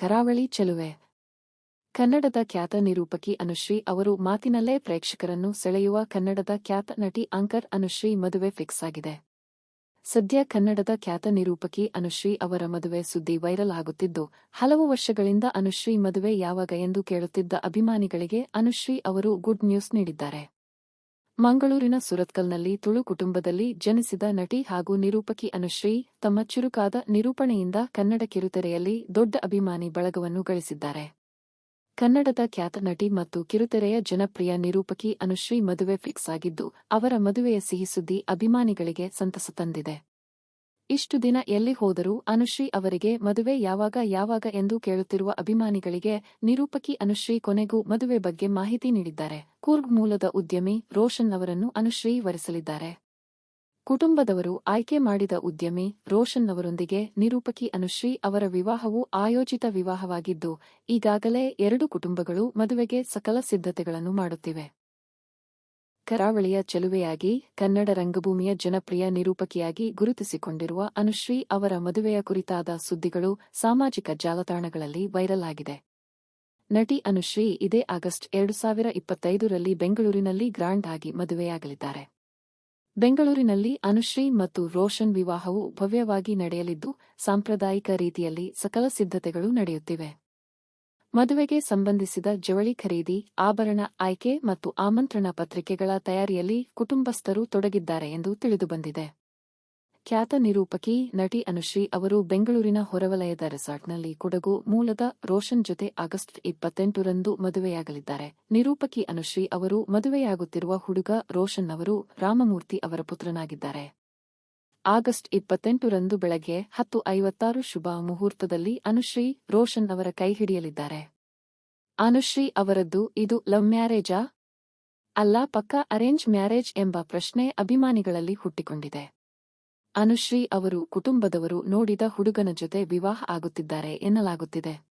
ಕರಾವಳಿ ಚೆಲುವೆ. ಕನ್ನಡದ ಖ್ಯಾತ ನಿರೂಪಕಿ ಅನುಶ್ರೀ ಅವರು ಮಾತಿನಲ್ಲೇ ಪ್ರೇಕ್ಷಕರನ್ನು ಸೆಳೆಯುವ ಕನ್ನಡದ ಖ್ಯಾತ ನಟಿ ಅಂಕರ್ ಅನುಶ್ರೀ ಮದುವೆ ಫಿಕ್ಸ್ ಆಗಿದೆ. ಸದ್ಯ ಕನ್ನಡದ ಖ್ಯಾತ ನಿರೂಪಕಿ ಅನುಶ್ರೀ ಅವರ ಮದುವೆ ಸುದ್ದಿ ವೈರಲ್ ಆಗುತ್ತಿದ್ದು, ಹಲವು ವರ್ಷಗಳಿಂದ ಅನುಶ್ರೀ ಮದುವೆ ಯಾವಾಗ ಎಂದು ಕೇಳುತ್ತಿದ್ದ ಅಭಿಮಾನಿಗಳಿಗೆ ಅನುಶ್ರೀ ಅವರು ಗುಡ್ ನ್ಯೂಸ್ ನೀಡಿದ್ದಾರೆ. ಮಂಗಳೂರಿನ ಸುರತ್ಕಲ್ನಲ್ಲಿ ತುಳು ಕುಟುಂಬದಲ್ಲಿ ಜನಿಸಿದ ನಟಿ ಹಾಗೂ ನಿರೂಪಕಿ ಅನುಶ್ರೀ ತಮ್ಮ ಚುರುಕಾದ ನಿರೂಪಣೆಯಿಂದ ಕನ್ನಡ ಕಿರುತೆರೆಯಲ್ಲಿ ದೊಡ್ಡ ಅಭಿಮಾನಿ ಬಳಗವನ್ನು ಗಳಿಸಿದ್ದಾರೆ. ಕನ್ನಡದ ಖ್ಯಾತ ನಟಿ ಮತ್ತು ಕಿರುತೆರೆಯ ಜನಪ್ರಿಯ ನಿರೂಪಕಿ ಅನುಶ್ರೀ ಮದುವೆ ಫಿಕ್ಸ್ ಆಗಿದ್ದು, ಅವರ ಮದುವೆಯ ಸಿಹಿ ಸುದ್ದಿ ಅಭಿಮಾನಿಗಳಿಗೆ ಸಂತಸ ತಂದಿದೆ. ಇಷ್ಟು ದಿನ ಎಲ್ಲಿ ಹೋದರೂ ಅನುಶ್ರೀ ಅವರಿಗೆ ಮದುವೆ ಯಾವಾಗ ಯಾವಾಗ ಎಂದು ಕೇಳುತ್ತಿರುವ ಅಭಿಮಾನಿಗಳಿಗೆ ನಿರೂಪಕಿ ಅನುಶ್ರೀ ಕೊನೆಗೂ ಮದುವೆ ಬಗ್ಗೆ ಮಾಹಿತಿ ನೀಡಿದ್ದಾರೆ. ಕೂರ್ಗ್ ಮೂಲದ ಉದ್ಯಮಿ ರೋಷನ್ ಅವರನ್ನು ಅನುಶ್ರೀ ವರಿಸಲಿದ್ದಾರೆ. ಕುಟುಂಬದವರು ಆಯ್ಕೆ ಮಾಡಿದ ಉದ್ಯಮಿ ರೋಷನ್ ಅವರೊಂದಿಗೆ ನಿರೂಪಕಿ ಅನುಶ್ರೀ ಅವರ ವಿವಾಹವು ಆಯೋಜಿತ ವಿವಾಹವಾಗಿದ್ದು, ಈಗಾಗಲೇ ಎರಡು ಕುಟುಂಬಗಳು ಮದುವೆಗೆ ಸಕಲ ಸಿದ್ಧತೆಗಳನ್ನು ಮಾಡುತ್ತಿವೆ. ಕರಾವಳಿಯ ಚೆಲುವೆಯಾಗಿ, ಕನ್ನಡ ರಂಗಭೂಮಿಯ ಜನಪ್ರಿಯ ನಿರೂಪಕಿಯಾಗಿ ಗುರುತಿಸಿಕೊಂಡಿರುವ ಅನುಶ್ರೀ ಅವರ ಮದುವೆಯ ಕುರಿತಾದ ಸುದ್ದಿಗಳು ಸಾಮಾಜಿಕ ಜಾಲತಾಣಗಳಲ್ಲಿ ವೈರಲ್ ಆಗಿದೆ. ನಟಿ ಅನುಶ್ರೀ ಇದೇ ಆಗಸ್ಟ್ ಎರಡು ಸಾವಿರ ಇಪ್ಪತ್ತೈದರಲ್ಲಿ ಬೆಂಗಳೂರಿನಲ್ಲಿ ಗ್ರಾಂಡ್ ಆಗಿ ಮದುವೆಯಾಗಲಿದ್ದಾರೆ. ಬೆಂಗಳೂರಿನಲ್ಲಿ ಅನುಶ್ರೀ ಮತ್ತು ರೋಷನ್ ವಿವಾಹವು ಭವ್ಯವಾಗಿ ನಡೆಯಲಿದ್ದು, ಸಾಂಪ್ರದಾಯಿಕ ರೀತಿಯಲ್ಲಿ ಸಕಲ ಸಿದ್ಧತೆಗಳು ನಡೆಯುತ್ತಿವೆ. ಮದುವೆಗೆ ಸಂಬಂಧಿಸಿದ ಜವಳಿ ಖರೀದಿ, ಆಭರಣ, ಆಯ್ಕೆ ಮತ್ತು ಆಮಂತ್ರಣ ಪತ್ರಿಕೆಗಳ ತಯಾರಿಯಲ್ಲಿ ಕುಟುಂಬಸ್ಥರು ತೊಡಗಿದ್ದಾರೆ ಎಂದು ತಿಳಿದುಬಂದಿದೆ. ಖ್ಯಾತ ನಿರೂಪಕಿ, ನಟಿ ಅನುಶ್ರೀ ಅವರು ಬೆಂಗಳೂರಿನ ಹೊರವಲಯದ ರೆಸಾರ್ಟ್ನಲ್ಲಿ ಕೊಡಗು ಮೂಲದ ರೋಷನ್ ಜೊತೆ ಆಗಸ್ಟ್ ಇಪ್ಪತ್ತೆಂಟರಂದು ಮದುವೆಯಾಗಲಿದ್ದಾರೆ. ನಿರೂಪಕಿ ಅನುಶ್ರೀ ಅವರು ಮದುವೆಯಾಗುತ್ತಿರುವ ಹುಡುಗ ರೋಷನ್ ಅವರು ರಾಮಮೂರ್ತಿ ಅವರ ಪುತ್ರನಾಗಿದ್ದಾರೆ. ಆಗಸ್ಟ್ ಇಪ್ಪತ್ತೆಂಟರಂದು ಬೆಳಗ್ಗೆ ಹತ್ತು ಐವತ್ತಾರು ಶುಭ ಮುಹೂರ್ತದಲ್ಲಿ ಅನುಶ್ರೀ ರೋಷನ್ ಅವರ ಕೈ ಹಿಡಿಯಲಿದ್ದಾರೆ. ಅನುಶ್ರೀ ಅವರದ್ದು ಇದು ಲವ್ ಮ್ಯಾರೇಜಾ? ಅಲ್ಲ, ಪಕ್ಕ ಅರೇಂಜ್ ಮ್ಯಾರೇಜ್ ಎಂಬ ಪ್ರಶ್ನೆ ಅಭಿಮಾನಿಗಳಲ್ಲಿ ಹುಟ್ಟಿಕೊಂಡಿದೆ. ಅನುಶ್ರೀ ಅವರು ಕುಟುಂಬದವರು ನೋಡಿದ ಹುಡುಗನ ಜೊತೆ ವಿವಾಹ ಆಗುತ್ತಿದ್ದಾರೆ ಎನ್ನಲಾಗುತ್ತಿದೆ.